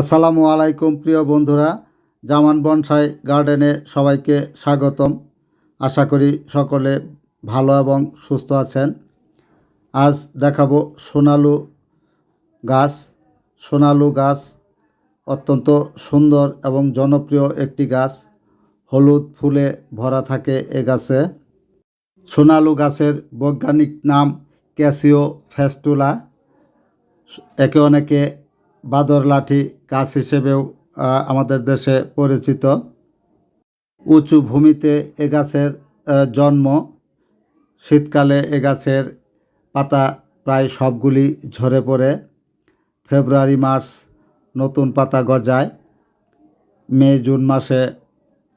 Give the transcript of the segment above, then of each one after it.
আসসালামু আলাইকুম, প্রিয় বন্ধুরা। জামান বনসাই গার্ডেনে সবাইকে স্বাগতম। আশা করি সকলে ভালো এবং সুস্থ আছেন। আজ দেখাবো সোনালু গাছ। সোনালু গাছ অত্যন্ত সুন্দর এবং জনপ্রিয় একটি গাছ। হলুদ ফুলে ভরা থাকে এ গাছে। সোনালু গাছের বৈজ্ঞানিক নাম ক্যাসিও ফেস্টুলা। একে অনেকে বাদর লাঠি গাছ হিসেবেও আমাদের দেশে পরিচিত। উঁচু ভূমিতে এ গাছের জন্ম, শীতকালে এ গাছের পাতা প্রায় সবগুলি ঝরে পড়ে। ফেব্রুয়ারি, মার্চ নতুন পাতা গজায়। মে, জুন মাসে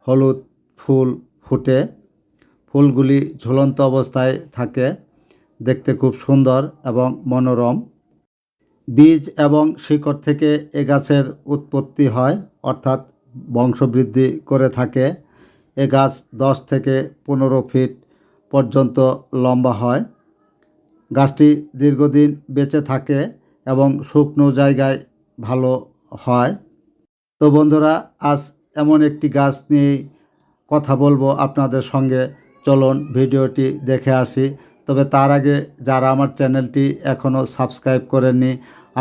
হলুদ ফুল ফুটে। ফুলগুলি ঝুলন্ত অবস্থায় থাকে, দেখতে খুব সুন্দর এবং মনোরম। বীজ এবং শিকড় থেকে এ গাছের উৎপত্তি হয়, অর্থাৎ বংশবৃদ্ধি করে থাকে। এ গাছ দশ থেকে পনেরো ফিট পর্যন্ত লম্বা হয়। গাছটি দীর্ঘদিন বেঁচে থাকে এবং শুকনো জায়গায় ভালো হয়। তো বন্ধুরা, আজ এমন একটি গাছ নিয়ে কথা বলব আপনাদের সঙ্গে। চলুন ভিডিওটি দেখে আসি। তবে তার আগে যারা আমার চ্যানেলটি এখনও সাবস্ক্রাইব করেননি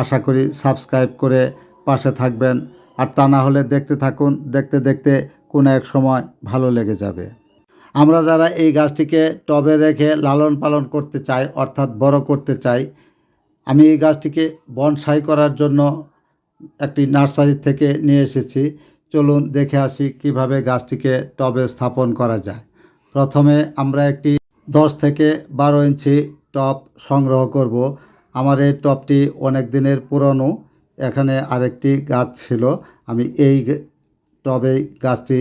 আশা করি সাবস্ক্রাইব করে পাশে থাকবেন। আর তা না হলে দেখতে থাকুন, দেখতে দেখতে কোনো এক সময় ভালো লেগে যাবে। আমরা যারা এই গাছটিকে টবে রেখে লালন পালন করতে চাই, অর্থাৎ বড় করতে চাই, আমি এই গাছটিকে বনসাই করার জন্য একটি নার্সারি থেকে নিয়ে এসেছি। চলুন দেখে আসি কীভাবে গাছটিকে টবে স্থাপন করা যায়। প্রথমে আমরা একটি দশ থেকে বারো ইঞ্চি টব সংগ্রহ করব। আমার এই টবটি অনেক দিনের পুরনো। এখানে আরেকটি গাছ ছিল। আমি এই টবেই গাছটি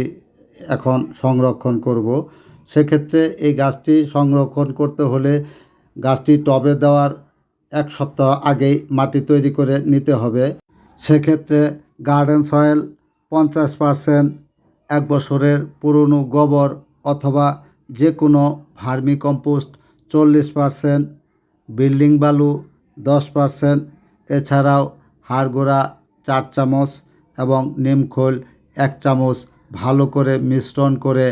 এখন সংরক্ষণ করব। সেক্ষেত্রে এই গাছটি সংরক্ষণ করতে হলে গাছটি টবে দেওয়ার এক সপ্তাহ আগেই মাটি তৈরি করে নিতে হবে। সেক্ষেত্রে গার্ডেন সয়েল পঞ্চাশ পারসেন্ট, এক বছরের পুরনো গোবর অথবা যে কোনো ভার্মি কম্পোস্ট চল্লিশ পারসেন্ট, বিল্ডিং বালু দশ পারসেন্ট। এছাড়াও হাড়গোড়া চার চামচ এবং নিমখোল এক চামচ ভালো করে মিশ্রণ করে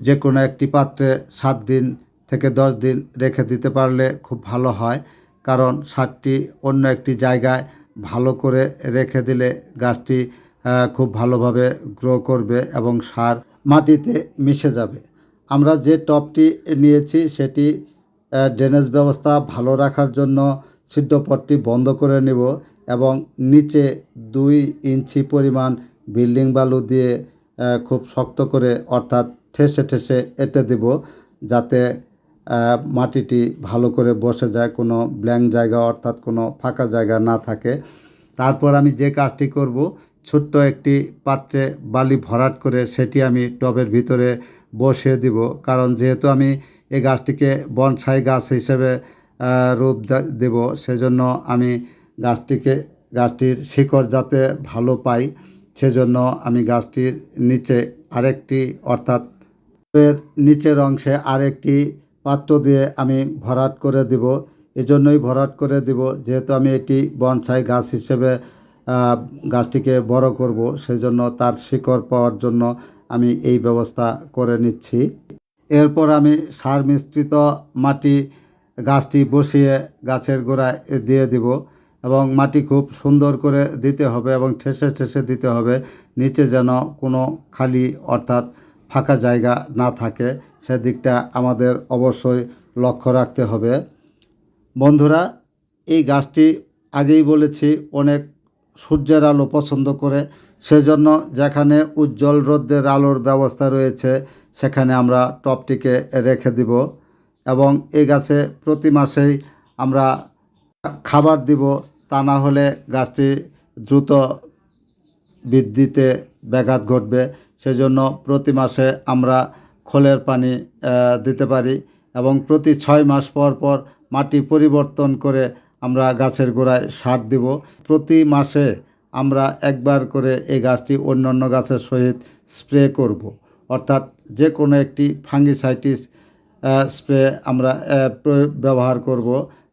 যে কোনো একটি পাত্রে সাত দিন থেকে দশ দিন রেখে দিতে পারলে খুব ভালো হয়। কারণ সারটি অন্য একটি জায়গায় ভালো করে রেখে দিলে গাছটি খুব ভালোভাবে গ্রো করবে এবং সার মাটিতে মিশে যাবে। আমরা যে টবটি নিয়েছি সেটি ড্রেনেজ ব্যবস্থা ভালো রাখার জন্য ছিদ্রপটটি বন্ধ করে নেব এবং নিচে দুই ইঞ্চি পরিমাণ বিল্ডিং বালু দিয়ে খুব শক্ত করে অর্থাৎ ঠেসে ঠেসে এঁটে দেব যাতে মাটিটি ভালো করে বসে যায়, কোনো ব্ল্যাঙ্ক জায়গা অর্থাৎ কোনো ফাঁকা জায়গা না থাকে। তারপর আমি যে কাজটি করব, ছোট্ট একটি পাত্রে বালি ভরাট করে সেটি আমি টবের ভিতরে বসিয়ে দিব। কারণ যেহেতু আমি এই গাছটিকে বনসাই গাছ হিসেবে রূপ দেব। সেজন্য আমি গাছটিকে, গাছটির শিকড় যাতে ভালো পাই, সেজন্য আমি গাছটির নিচে আরেকটি, অর্থাৎ এর নিচের অংশে আরেকটি পাত্র দিয়ে আমি ভরাট করে দিব। এজন্যই ভরাট করে দিব, যেহেতু আমি এটি বনসাই গাছ হিসেবে গাছটিকে বড় করব, সেজন্য তার শিকড় পাওয়ার জন্য আমি এই ব্যবস্থা করে নিচ্ছি। এরপর আমি সার মিশ্রিত মাটি গাছটি বসিয়ে গাছের গোড়ায় দিয়ে দিব এবং মাটি খুব সুন্দর করে দিতে হবে এবং ঠেসে ঠেসে দিতে হবে, নিচে যেন কোনো খালি অর্থাৎ ফাঁকা জায়গা না থাকে। সেদিকটা আমাদের অবশ্যই লক্ষ্য রাখতে হবে। বন্ধুরা, এই গাছটি আগেই বলেছি, অনেক সূর্যের আলো পছন্দ করে। সেজন্য যেখানে উজ্জ্বল রোদ্রের আলোর ব্যবস্থা রয়েছে সেখানে আমরা টপটিকে রেখে দিব এবং এই গাছে প্রতি মাসেই আমরা খাবার দিব। তা না হলে গাছটি দ্রুত বৃদ্ধিতে ব্যাঘাত ঘটবে। সেজন্য প্রতি মাসে আমরা খোলের পানি দিতে পারি এবং প্রতি ছয় মাস পর পর মাটি পরিবর্তন করে আমরা গাছের গোড়ায় সার দিব। প্রতি মাসে আমরা একবার করে এই গাছটি অন্যান্য গাছের সহিত স্প্রে করব। অর্থাৎ যে কোনো একটি ফাঙ্গিসাইটিস স্প্রে আমরা ব্যবহার করব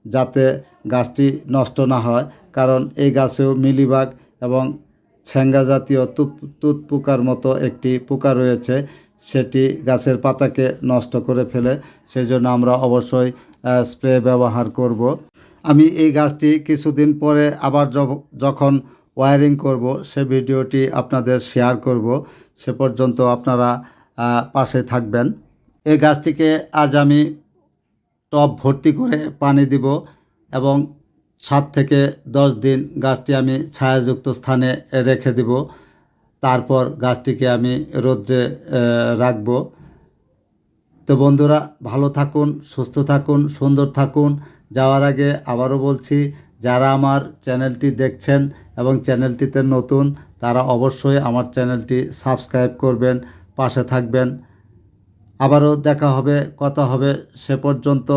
যাতে গাছটি নষ্ট না হয়। কারণ এই গাছেও মিলিবাগ এবং ছেঙ্গা জাতীয় তুত পোকার মতো একটি পোকা রয়েছে। সেটি গাছের পাতাকে নষ্ট করে ফেলে সেই জন্য আমরা অবশ্যই স্প্রে ব্যবহার করব। আমি এই গাছটি কিছুদিন পরে আবার যখন ওয়ারিং করব, সে ভিডিওটি আপনাদের শেয়ার করব। সে পর্যন্ত আপনারা পাশে থাকবেন। এই গাছটিকে আজ আমি টব ভর্তি করে পানি দিব এবং সাত থেকে দশ দিন গাছটি আমি ছায়াযুক্ত স্থানে রেখে দিব। তারপর গাছটিকে আমি রোদ্রে রাখব। তো বন্ধুরা, ভালো থাকুন, সুস্থ থাকুন, সুন্দর থাকুন। যাওয়ার আগে আবারও বলছি, যারা আমার চ্যানেলটি দেখছেন এবং চ্যানেলটিতে নতুন, তারা অবশ্যই আমার চ্যানেলটি সাবস্ক্রাইব করবেন। পাশে থাকবেন। আবারও দেখা হবে, কথা হবে। সে পর্যন্ত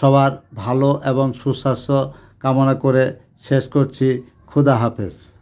সবার ভালো এবং সুস্বাস্থ্য কামনা করে শেষ করছি। খুদা হাফেজ।